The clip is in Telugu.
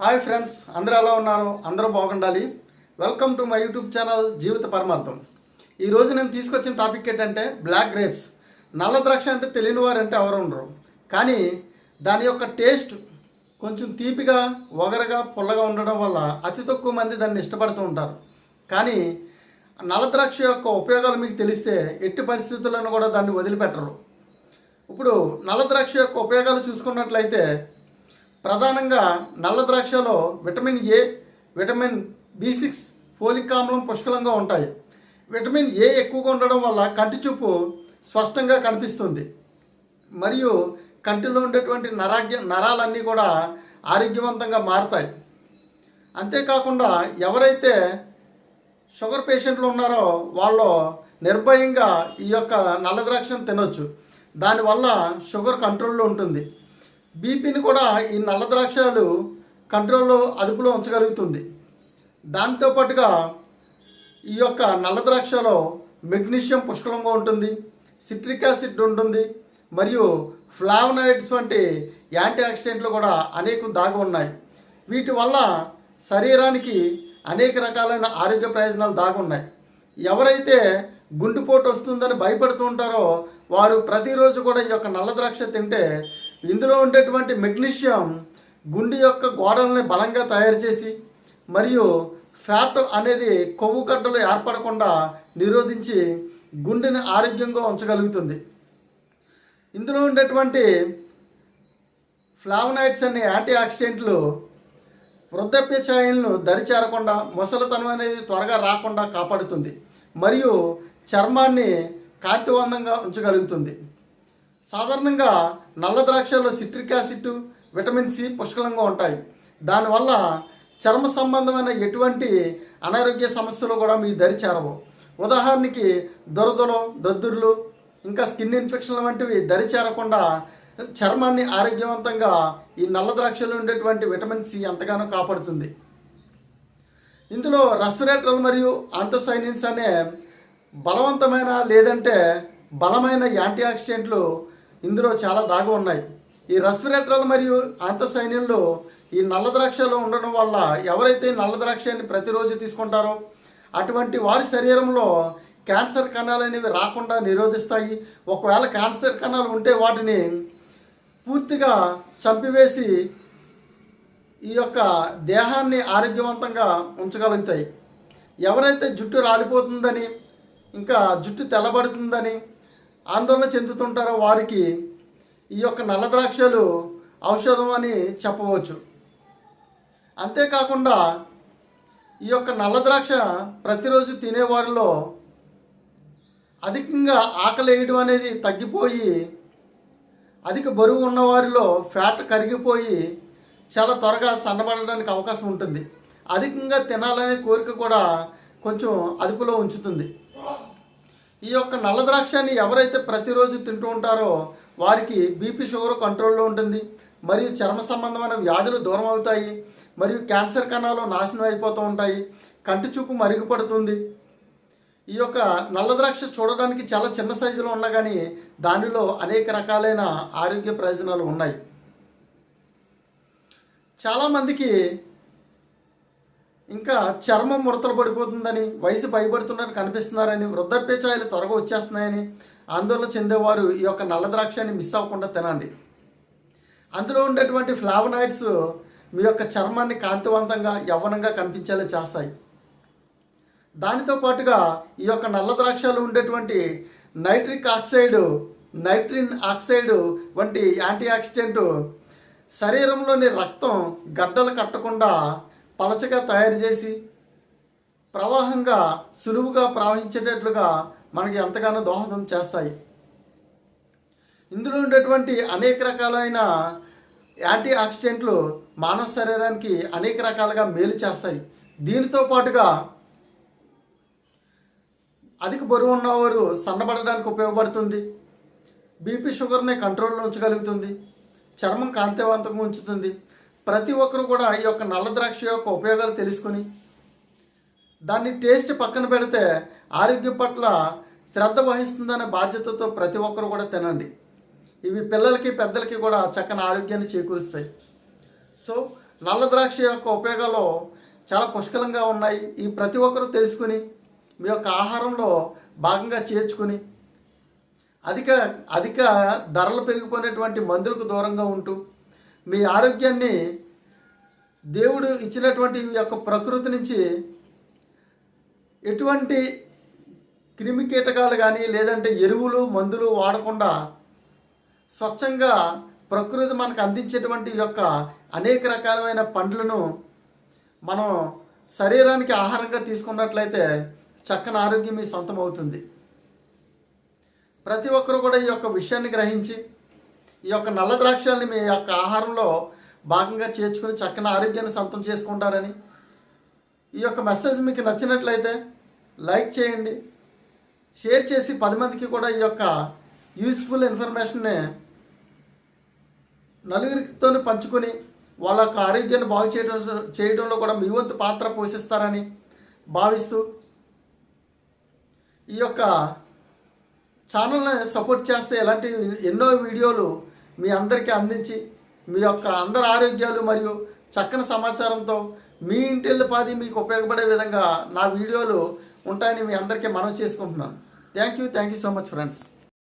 హాయ్ ఫ్రెండ్స్ అందరూ ఎలా ఉన్నారు? అందరూ బాగుండాలి. Welcome to my YouTube channel జీవిత పరమార్థం. ఈ రోజు నేను తీసుకొచ్చిన టాపిక్ ఏంటంటే బ్లాక్ గ్రేప్స్. నల్ల ద్రాక్ష అంటే తెలియని వారంటే అంటే ఎవరు ఉండరు. కానీ దాని యొక్క టేస్ట్ కొంచెం తీపిగా ఒగరగా పుల్లగా ఉండడం వల్ల అతి తక్కువ మంది దాన్ని ఇష్టపడుతూ ఉంటారు. కానీ నల్ల ద్రాక్ష యొక్క ఉపయోగాలు మీకు తెలిస్తే ఎట్టి పరిస్థితులను కూడా దాన్ని వదిలిపెట్టరు. ఇప్పుడు నల్ల ద్రాక్ష యొక్క ఉపయోగాలు చూసుకున్నట్లయితే ప్రధానంగా నల్ల ద్రాక్షలో vitamin A vitamin B six folic ఆమ్లం పుష్కలంగా ఉంటాయి. విటమిన్ ఏ ఎక్కువగా ఉండడం వల్ల కంటి చూపు స్పష్టంగా కనిపిస్తుంది. మరియు కంటిలో ఉండేటువంటి నరాగ్య నరాలన్నీ కూడా ఆరోగ్యవంతంగా మారుతాయి. అంతేకాకుండా ఎవరైతే షుగర్ పేషెంట్లు ఉన్నారో వాళ్ళు నిర్భయంగా ఈ యొక్క నల్ల ద్రాక్షను తినొచ్చు. దానివల్ల షుగర్ కంట్రోల్లో ఉంటుంది. బీపీని కూడా ఈ నల్ల ద్రాక్షలు కంట్రోల్లో అదుపులో ఉంచగలుగుతుంది. దాంతో పాటుగా ఈ యొక్క నల్ల ద్రాక్షలో మెగ్నీషియం పుష్కలంగా ఉంటుంది సిట్రిక్ యాసిడ్ ఉంటుంది మరియు ఫ్లావనాయిడ్స్ వంటి యాంటీ ఆక్సిడెంట్లు కూడా అనేకం దాగి ఉన్నాయి. వీటి వల్ల శరీరానికి అనేక రకాలైన ఆరోగ్య ప్రయోజనాలు దాగి ఉన్నాయి. ఎవరైతే గుండెపోటు వస్తుందని భయపడుతూ ఉంటారో వారు ప్రతిరోజు కూడా ఈ యొక్క నల్ల ద్రాక్ష తింటే ఇందులో ఉండేటువంటి మెగ్నీషియం గుండె యొక్క గోడల్ని బలంగా తయారు చేసి మరియు ఫ్యాట్ అనేది కొవ్వు గడ్డలు ఏర్పడకుండా నిరోధించి గుండెని ఆరోగ్యంగా ఉంచగలుగుతుంది. ఇందులో ఉండేటువంటి ఫ్లావనాయిడ్స్ అనే యాంటీ ఆక్సిడెంట్లు వృద్ధాప్య ఛాయలను దరిచేరకుండా ముసలితనం అనేది త్వరగా రాకుండా కాపాడుతుంది మరియు చర్మాన్ని కాంతివంతంగా ఉంచగలుగుతుంది. సాధారణంగా నల్ల ద్రాక్షలో సిట్రిక్ యాసిడ్ విటమిన్ సి పుష్కలంగా ఉంటాయి. దానివల్ల చర్మ సంబంధమైన ఎటువంటి అనారోగ్య సమస్యలు కూడా మీ దరి చేరవు. ఉదాహరణకి దురదలు దద్దుర్లు ఇంకా స్కిన్ ఇన్ఫెక్షన్లు వంటివి దరి చేరకుండా చర్మాన్ని ఆరోగ్యవంతంగా ఈ నల్ల ద్రాక్షలో ఉండేటువంటి విటమిన్ సి ఎంతగానో కాపాడుతుంది. ఇందులో రెస్పిరేటర్లు మరియు ఆంతోసైనిన్స్ అనే బలవంతమైన లేదంటే బలమైన యాంటీ ఆక్సిడెంట్లు ఇందులో చాలా దాగి ఉన్నాయి. ఈ రెస్పిరేటర్లు మరియు ఆంతోసైనిన్లు ఈ నల్ల ద్రాక్షలో ఉండడం వల్ల ఎవరైతే నల్ల ద్రాక్షని ప్రతిరోజు తీసుకుంటారో అటువంటి వారి శరీరంలో క్యాన్సర్ కణాలు అనేవి రాకుండా నిరోధిస్తాయి. ఒకవేళ క్యాన్సర్ కణాలు ఉంటే వాటిని పూర్తిగా చంపివేసి ఈ యొక్క దేహాన్ని ఆరోగ్యవంతంగా ఉంచగలుగుతాయి. ఎవరైతే జుట్టు రాలిపోతుందని ఇంకా జుట్టు తెల్లబడుతుందని ఆందోళన చెందుతుంటారో వారికి ఈ యొక్క నల్లద్రాక్షలు ఔషధం అని చెప్పవచ్చు. అంతేకాకుండా ఈ యొక్క నల్ల ద్రాక్ష ప్రతిరోజు తినేవారిలో అధికంగా ఆకలి వేయడం అనేది తగ్గిపోయి అధిక బరువు ఉన్నవారిలో ఫ్యాట్ కరిగిపోయి చాలా త్వరగా సన్నబడడానికి అవకాశం ఉంటుంది. అధికంగా తినాలనే కోరిక కూడా కొంచెం అదుపులో ఉంచుతుంది. ఈ యొక్క నల్ల ద్రాక్షని ఎవరైతే ప్రతిరోజు తింటూ ఉంటారో వారికి బీపీ షుగర్ కంట్రోల్లో ఉంటుంది. మరియు చర్మ సంబంధమైన వ్యాధులు దూరం అవుతాయి. మరియు క్యాన్సర్ కణాలు నాశనం అయిపోతూ ఉంటాయి. కంటి చూపు మరుగుపడుతుంది. ఈ యొక్క నల్ల ద్రాక్ష చూడడానికి చాలా చిన్న సైజులో ఉన్నా కానీ దానిలో అనేక రకాలైన ఆరోగ్య ప్రయోజనాలు ఉన్నాయి. చాలామందికి ఇంకా చర్మం ముడతలు పడిపోతుందని వయసు భయపడుతున్నారు కనిపిస్తున్నారని వృద్ధాప్య ఛాయలు త్వరగా వచ్చేస్తున్నాయని ఆందోళన చెందేవారు ఈ యొక్క నల్ల ద్రాక్షని మిస్ అవ్వకుండా తినండి. అందులో ఉండేటువంటి ఫ్లావనాయిడ్స్ మీ యొక్క చర్మాన్ని కాంతివంతంగా యవ్వనంగా కనిపించేలా చేస్తాయి. దానితో పాటుగా ఈ యొక్క నల్ల ద్రాక్షలో ఉండేటువంటి నైట్రిక్ ఆక్సైడ్ నైట్రిన్ ఆక్సైడ్ వంటి యాంటీ ఆక్సిడెంట్ శరీరంలోని రక్తం గడ్డలు కట్టకుండా పలచగా తయారు చేసి ప్రవాహంగా సులువుగా ప్రవహించేటట్లుగా మనకి ఎంతగానో దోహదం చేస్తాయి. ఇందులో ఉండేటువంటి అనేక రకాలైన యాంటీ ఆక్సిడెంట్లు మానవ శరీరానికి అనేక రకాలుగా మేలు చేస్తాయి. దీనితో పాటుగా అధిక బరువు ఉన్నవారు సన్నబడడానికి ఉపయోగపడుతుంది. బీపీ షుగర్ని కంట్రోల్లో ఉంచగలుగుతుంది. చర్మం కాంతివంతంగా ఉంచుతుంది. ప్రతి ఒక్కరు కూడా ఈ యొక్క నల్ల ద్రాక్ష యొక్క ఉపయోగాలు తెలుసుకుని దాన్ని టేస్ట్ పక్కన పెడితే ఆరోగ్యం పట్ల శ్రద్ధ వహిస్తుందనే బాధ్యతతో ప్రతి ఒక్కరు కూడా తినండి. ఇవి పిల్లలకి పెద్దలకి కూడా చక్కని ఆరోగ్యాన్ని చేకూరుస్తాయి. సో నల్ల ద్రాక్ష యొక్క ఉపయోగాలు చాలా పుష్కలంగా ఉన్నాయి. ఈ ప్రతి ఒక్కరూ తెలుసుకుని మీ యొక్క ఆహారంలో భాగంగా చేర్చుకుని అధిక అధిక ధరలు పెరిగిపోయినటువంటి మందులకు దూరంగా ఉంటూ మీ ఆరోగ్యాన్ని దేవుడు ఇచ్చినటువంటి ఈ యొక్క ప్రకృతి నుంచి ఎటువంటి క్రిమి కీటకాలు కానీ లేదంటే ఎరువులు మందులు వాడకుండా స్వచ్ఛంగా ప్రకృతి మనకు అందించేటువంటి యొక్క అనేక రకాలమైన పండ్లను మనం శరీరానికి ఆహారంగా తీసుకున్నట్లయితే చక్కని ఆరోగ్యం మీ సొంతం అవుతుంది. ప్రతి ఒక్కరు కూడా ఈ యొక్క విషయాన్ని గ్రహించి ఈ యొక్క నల్ల ద్రాక్షల్ని మీ యొక్క ఆహారంలో భాగంగా చేర్చుకుని చక్కని ఆరోగ్యాన్ని సొంతం చేసుకుంటారని ఈ యొక్క మెసేజ్ మీకు నచ్చినట్లయితే లైక్ చేయండి. షేర్ చేసి పది మందికి కూడా ఈ యొక్క యూస్ఫుల్ ఇన్ఫర్మేషన్ని నలుగురితో పంచుకొని వాళ్ళ యొక్క ఆరోగ్యాన్ని బాగు చేయడం చేయడంలో కూడా మీ వంతు పాత్ర పోషిస్తారని భావిస్తూ ఈ యొక్క ఛానల్ని సపోర్ట్ చేస్తే ఇలాంటి ఎన్నో వీడియోలు మీ అందరికీ అందించి మీ యొక్క అందరి ఆరోగ్యాలు మరియు చక్కని సమాచారంతో మీ ఇంటిల్లిపాది మీకు ఉపయోగపడే విధంగా నా వీడియోలు ఉంటాయని మీ అందరికీ మనం చేసుకుంటున్నాను. Thank you thank you so much friends